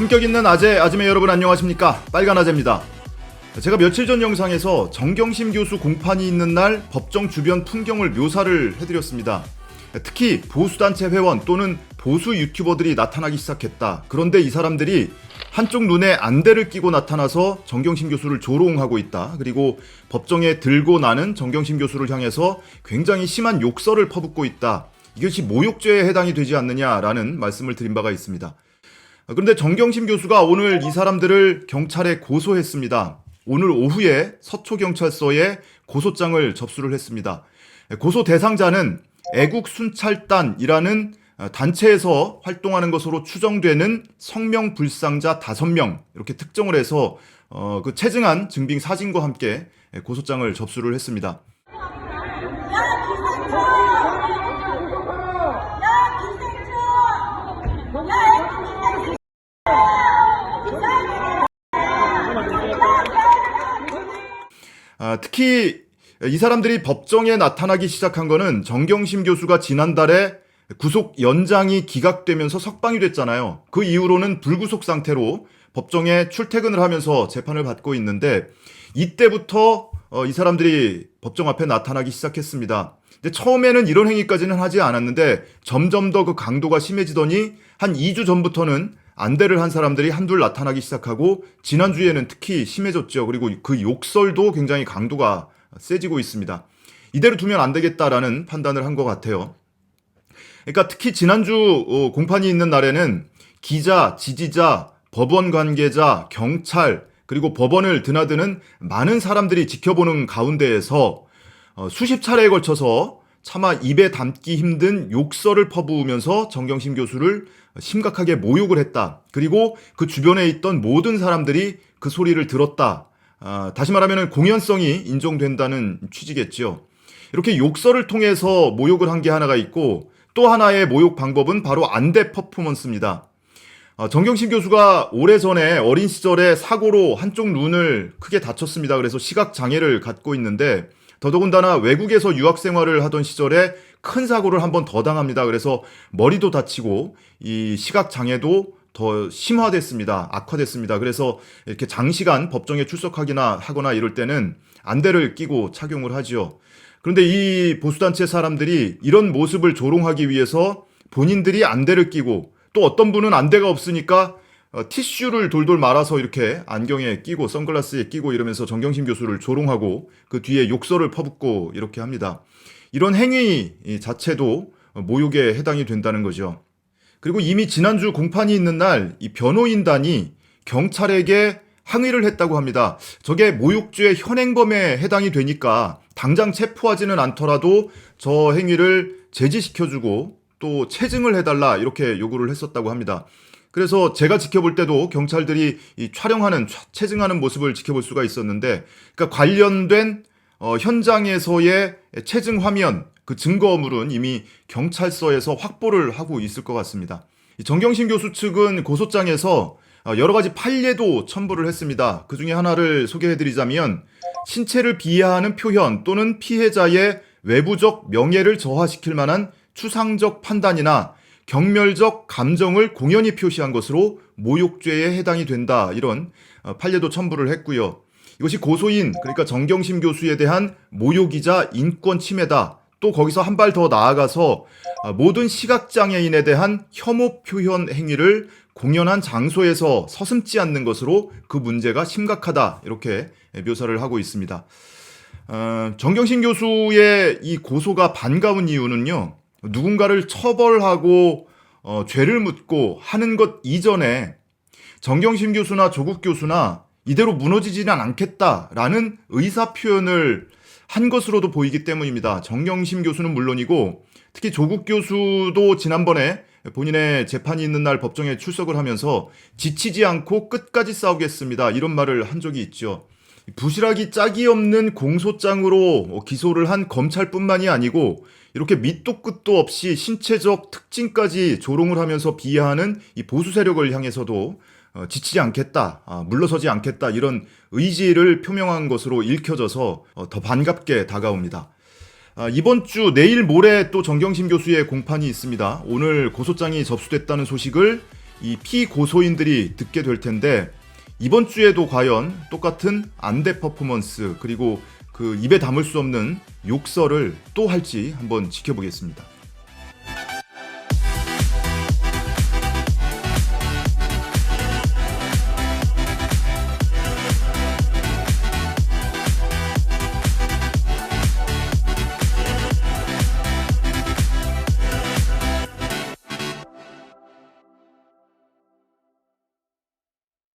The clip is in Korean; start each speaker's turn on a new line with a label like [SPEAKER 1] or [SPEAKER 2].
[SPEAKER 1] 품격 있는 아재 아줌매 여러분 안녕하십니까? 빨간 아재입니다. 제가 며칠 전 영상에서 정경심 교수 공판이 있는 날 법정 주변 풍경을 묘사를 해드렸습니다. 특히 보수단체 회원 또는 보수 유튜버들이 나타나기 시작했다. 그런데 이 사람들이 한쪽 눈에 안대를 끼고 나타나서 정경심 교수를 조롱하고 있다. 그리고 법정에 들고 나는 정경심 교수를 향해서 굉장히 심한 욕설을 퍼붓고 있다. 이것이 모욕죄에 해당이 되지 않느냐라는 말씀을 드린 바가 있습니다 그런데 정경심 교수가 오늘 이 사람들을 경찰에 고소했습니다. 오늘 오후에 서초경찰서에 고소장을 접수를 했습니다. 고소 대상자는 애국순찰단이라는 단체에서 활동하는 것으로 추정되는 성명불상자 5명 이렇게 특정을 해서 어, 그 체증한 증빙 사진과 함께 고소장을 접수를 했습니다. 아, 특히 이 사람들이 법정에 나타나기 시작한 거는 정경심 교수가 지난달에 구속 연장이 기각되면서 석방이 됐잖아요. 그 이후로는 불구속 상태로 법정에 출퇴근을 하면서 재판을 받고 있는데 이때부터 어, 이 사람들이 법정 앞에 나타나기 시작했습니다. 근데 처음에는 이런 행위까지는 하지 않았는데 점점 더 그 강도가 심해지더니 한 2주 전부터는 안대를 한 사람들이 한둘 나타나기 시작하고 지난주에는 특히 심해졌죠. 그리고 그 욕설도 굉장히 강도가 세지고 있습니다. 이대로 두면 안 되겠다라는 판단을 한 것 같아요. 그러니까 특히 지난주 어, 공판이 있는 날에는 기자, 지지자, 법원 관계자, 경찰, 그리고 법원을 드나드는 많은 사람들이 지켜보는 가운데에서 어, 수십 차례에 걸쳐서 차마 입에 담기 힘든 욕설을 퍼부으면서 정경심 교수를 심각하게 모욕을 했다. 그리고 그 주변에 있던 모든 사람들이 그 소리를 들었다. 아, 다시 말하면 공연성이 인정된다는 취지겠지요. 이렇게 욕설을 통해서 모욕을 한 게 하나가 있고 또 하나의 모욕 방법은 바로 안대 퍼포먼스입니다. 어, 정경심 교수가 오래전에 어린 시절에 사고로 한쪽 눈을 크게 다쳤습니다. 그래서 시각 장애를 갖고 있는데 더더군다나 외국에서 유학 생활을 하던 시절에 큰 사고를 한 번 더 당합니다. 그래서 머리도 다치고 이 시각 장애도 더 심화됐습니다. 악화됐습니다. 그래서 이렇게 장시간 법정에 출석하기나 하거나 이럴 때는 안대를 끼고 착용을 하지요. 그런데 이 보수단체 사람들이 이런 모습을 조롱하기 위해서 본인들이 안대를 끼고 또 어떤 분은 안대가 없으니까 어, 티슈를 돌돌 말아서 이렇게 안경에 끼고 선글라스에 끼고 이러면서 정경심 교수를 조롱하고 그 뒤에 욕설을 퍼붓고 이렇게 합니다. 이런 행위 자체도 모욕에 해당이 된다는 거죠. 그리고 이미 지난주 공판이 있는 날 이 변호인단이 경찰에게 항의를 했다고 합니다. 저게 모욕죄 현행범에 해당이 되니까 당장 체포하지는 않더라도 저 행위를 제지시켜주고 또 체증을 해달라 이렇게 요구를 했었다고 합니다. 그래서 제가 지켜볼 때도 경찰들이 이 촬영하는 체증하는 모습을 지켜볼 수가 있었는데, 그러니까 관련된 어, 현장에서의 체증 화면 그 증거물은 이미 경찰서에서 확보를 하고 있을 것 같습니다. 이 정경심 교수 측은 고소장에서 어, 여러 가지 판례도 첨부를 했습니다. 그 중에 하나를 소개해드리자면 신체를 비하하는 표현 또는 피해자의 외부적 명예를 저하시킬 만한 추상적 판단이나 경멸적 감정을 공연히 표시한 것으로 모욕죄에 해당이 된다. 이런 어, 판례도 첨부를 했고요. 이것이 고소인 그러니까 정경심 교수에 대한 모욕이자 인권 침해다. 또 거기서 한 발 더 나아가서 어, 모든 시각장애인에 대한 혐오 표현 행위를 공연한 장소에서 서슴지 않는 것으로 그 문제가 심각하다. 이렇게 묘사를 하고 있습니다. 어, 정경심 교수의 이 고소가 반가운 이유는요. 누군가를 처벌하고 어, 죄를 묻고 하는 것 이전에 정경심 교수나 조국 교수나 이대로 무너지지는 않겠다라는 의사 표현을 한 것으로도 보이기 때문입니다. 정경심 교수는 물론이고 특히 조국 교수도 지난번에 본인의 재판이 있는 날 법정에 출석을 하면서 지치지 않고 끝까지 싸우겠습니다. 이런 말을 한 적이 있죠. 부실하기 짝이 없는 공소장으로 기소를 한 검찰뿐만이 아니고 이렇게 밑도 끝도 없이 신체적 특징까지 조롱을 하면서 비하하는 이 보수 세력을 향해서도 어, 지치지 않겠다, 아, 물러서지 않겠다 이런 의지를 표명한 것으로 읽혀져서 어, 더 반갑게 다가옵니다. 아, 이번 주 내일 모레 또 정경심 교수의 공판이 있습니다. 오늘 고소장이 접수됐다는 소식을 이 피고소인들이 듣게 될 텐데 이번 주에도 과연 똑같은 안대 퍼포먼스 그리고 그 입에 담을 수 없는 욕설을 또 할지 한번 지켜보겠습니다.